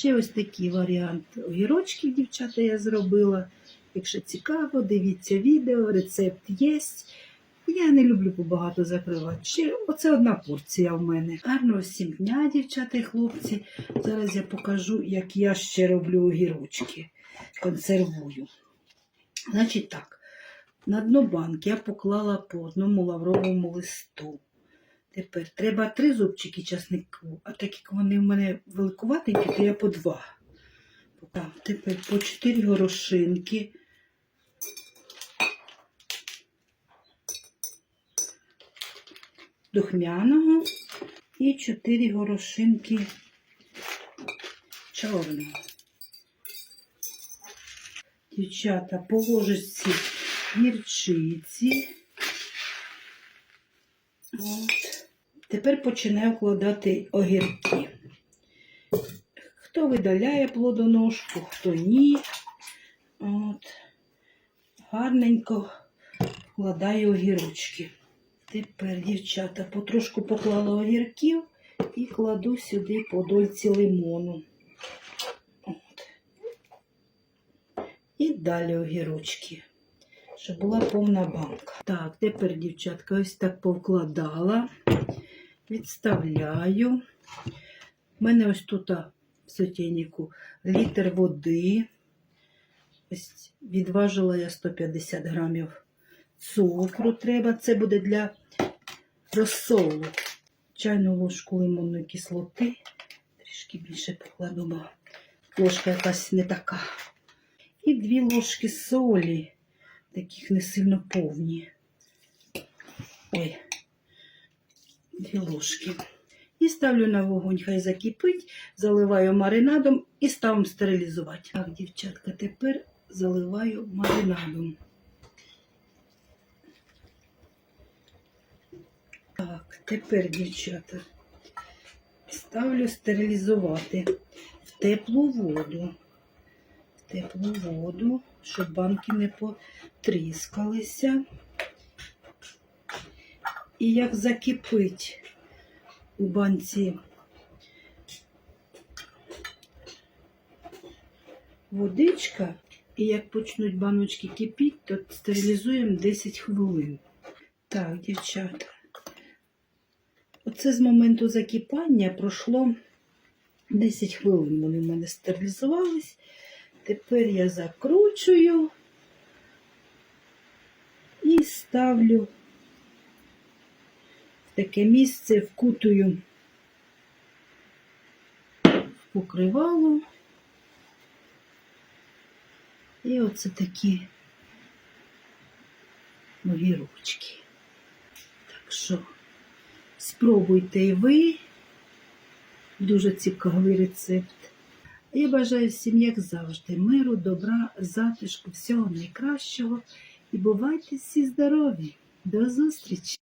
Ще ось такий варіант огірочків, дівчата, я зробила. Якщо цікаво, дивіться відео, рецепт є. Я не люблю побагато закривати. Оце одна порція в мене. Гарного всім дня, дівчата і хлопці. Зараз я покажу, як я ще роблю огірочки. Консервую. Значить так, на дно банки я поклала по одному лавровому листу. Тепер треба три зубчики часнику, а так як вони в мене великуватенькі, то я по два. Так, тепер по чотири горошинки. Духмяного і чотири горошинки чорного. Дівчата, по ложечці гірчиці. От. Тепер починаю вкладати огірки. Хто видаляє плодоножку, хто ні. От. Гарненько вкладаю огірочки. Тепер, дівчата, потрошку поклала огірків і кладу сюди по дольці лимону. От. І далі огірочки, щоб була повна банка. Так, тепер, дівчатка, ось так повкладала, відставляю. У мене ось тут в сотейнику літр води. Ось відважила я 150 грамів цукру треба. Це буде для розсолу. Чайну ложку лимонної кислоти. Трішки більше покладу, бо ложка якась не така. І дві ложки солі, таких не сильно повні. Ой, дві ложки. І ставлю на вогонь, хай закипить, заливаю маринадом і ставимо стерилізувати. Так, дівчатка, тепер заливаю маринадом. Так, тепер, дівчата, ставлю стерилізувати в теплу воду. В теплу воду, щоб банки не потріскалися. І як закипить у банці водичка, і як почнуть баночки кипіти, то стерилізуємо 10 хвилин. Так, дівчата. Оце з моменту закипання пройшло 10 хвилин. Вони в мене стерилізувались. Тепер я закручую і ставлю таке місце, вкутую в покривало. І оце такі огірочки. Так що спробуйте і ви. Дуже цікавий рецепт. Я бажаю всім, як завжди, миру, добра, затишку, всього найкращого. І бувайте всі здорові. До зустрічі!